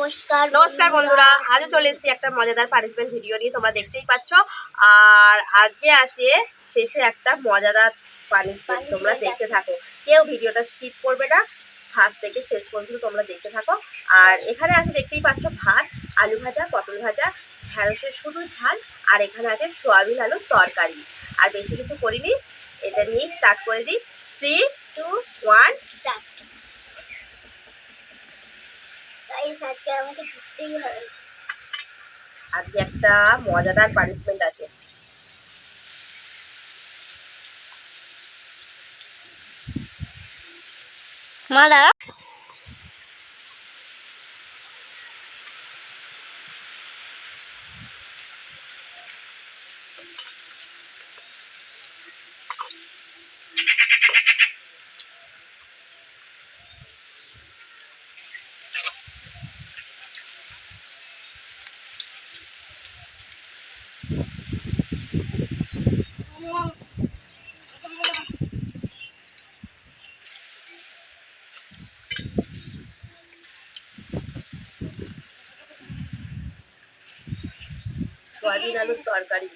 নমস্কার। নমস্কার বন্ধুরা আজও চলে এসেছি একটা মজাদার পানিশমেন্ট ভিডিও নিয়ে তোমরা দেখতেই পাচ্ছ। আর আজকে আছে শেষে একটা মজাদার পানিশমেন্ট তোমরা দেখতে থাকো। কেউ ভিডিওটা স্কিপ করবে না ফার্স্ট থেকে শেষ পর্যন্ত তোমরা দেখতে থাকো। আর এখানে আছে দেখতেই পাচ্ছ ভাত আলু ভাজা পটল ভাজা ঢ্যাঁড়সের শুধু ঝাল আর এখানে আছে সোয়াবিন আলুর তরকারি। আর বেশি কিছু করিনি এটা নিয়ে স্টার্ট করে দিই। Three two one start guys আজকে আমাকে জিততেই হবে। আজকে একটা মজাদার পানিশমেন্ট আছে। মা দাঁড়া। সোয়াবিন আলুর তরকারি।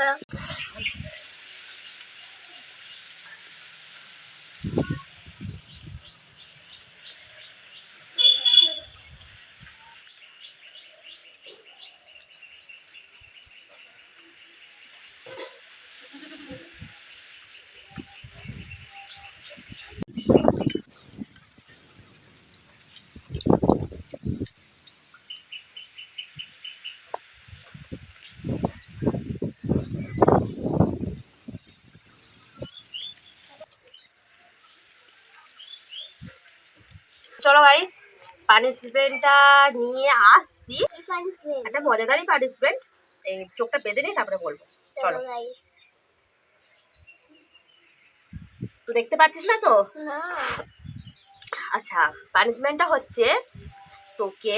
দাঁড়া চলো ভাই পানিশমেন্টটা নিয়ে আসছি। একটা মজাদারই পানিশমেন্ট এই চোখটা বেঁধে নিই তারপরে বলব। চলো তুই দেখতে পাচ্ছিস না তো? আচ্ছা পানিশমেন্টটা হচ্ছে তোকে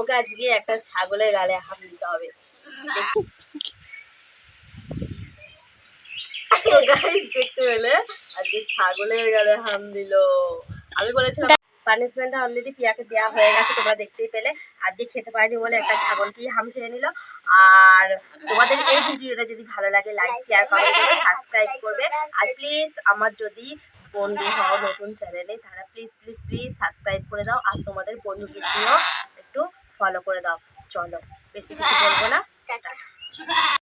ওকে আজকে একটা ছাগলের গালে হাম দিতে হবে। দেখতে পেলে? আজকে ছাগলের গালে হাম দিল। আমি বলেছিলাম পানিশমেন্টটা অলরেডি পিয়াকে দেওয়া হয়ে গেছে তোমরা দেখতেই পেলে। আজকে খেতে পারিনি বলে একটা ছাগলকেই হাম খেয়ে নিল। আর তোমাদের এই ভিডিওটা যদি ভালো লাগে লাইক শেয়ার কমেন্ট করবে সাবস্ক্রাইব করবে। আর প্লিজ আমার যদি বন্ধু হও নতুন চ্যানেলে তারা প্লিজ প্লিজ প্লিজ সাবস্ক্রাইব করে দাও। আর তোমাদের বন্ধুদের দিয়েও একটু ফলো করে দাও। চলো বেশি কিছু বলব না। টাটা।